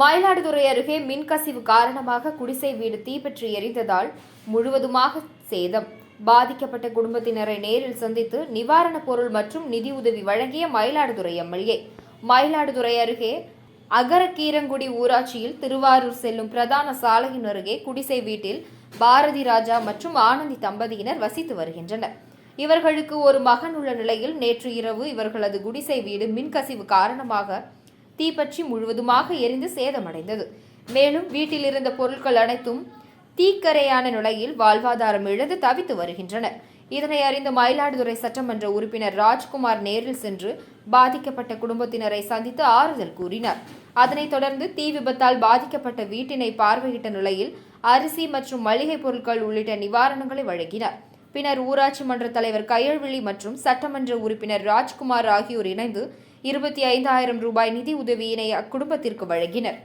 மயிலாடுதுறை அருகே மின்கசிவு காரணமாக குடிசை வீடு தீப்பற்றி எரிந்ததால் முழுவதுமாக சேதம். பாதிக்கப்பட்ட குடும்பத்தினரை நேரில் சந்தித்து நிவாரணப் பொருள் மற்றும் நிதியுதவி வழங்கிய மயிலாடுதுறை எம்எல்ஏ. மயிலாடுதுறை அருகே அகரக்கீரங்குடி ஊராட்சியில் திருவாரூர் செல்லும் பிரதான சாலையின் அருகே குடிசை வீட்டில் பாரதி ராஜா மற்றும் ஆனந்தி தம்பதியினர் வசித்து வருகின்றனர். இவர்களுக்கு ஒரு மகன் உள்ள நிலையில் நேற்று இரவு இவர்களது குடிசை வீடு மின்கசிவு காரணமாக தீப்பற்றி முழுவதுமாக எரிந்து சேதமடைந்தது. மேலும் வீட்டில் இருந்த பொருட்கள் அனைத்தும் தீக்கரையான நிலையில் வாழ்வாதாரம் இழந்து தவித்து வருகின்றனர் இதனை அறிந்த மயிலாடுதுறை சட்டமன்ற உறுப்பினர் ராஜ்குமார் நேரில் சென்று பாதிக்கப்பட்ட குடும்பத்தினரை சந்தித்து ஆறுதல் கூறினார். அதனைத் தொடர்ந்து தீ விபத்தால் பாதிக்கப்பட்ட வீட்டினை பார்வையிட்ட நிலையில் அரிசி மற்றும் மளிகை பொருட்கள் உள்ளிட்ட நிவாரணங்களை வழங்கினார். பின்னர் ஊராட்சி மன்ற தலைவர் கயல்விழி மற்றும் சட்டமன்ற உறுப்பினர் ராஜ்குமார் ஆகியோர் இணைந்து இருபத்தி ஐந்தாயிரம் ரூபாய் நிதி உதவியினை அக்குடும்பத்திற்கு வழங்கினர்.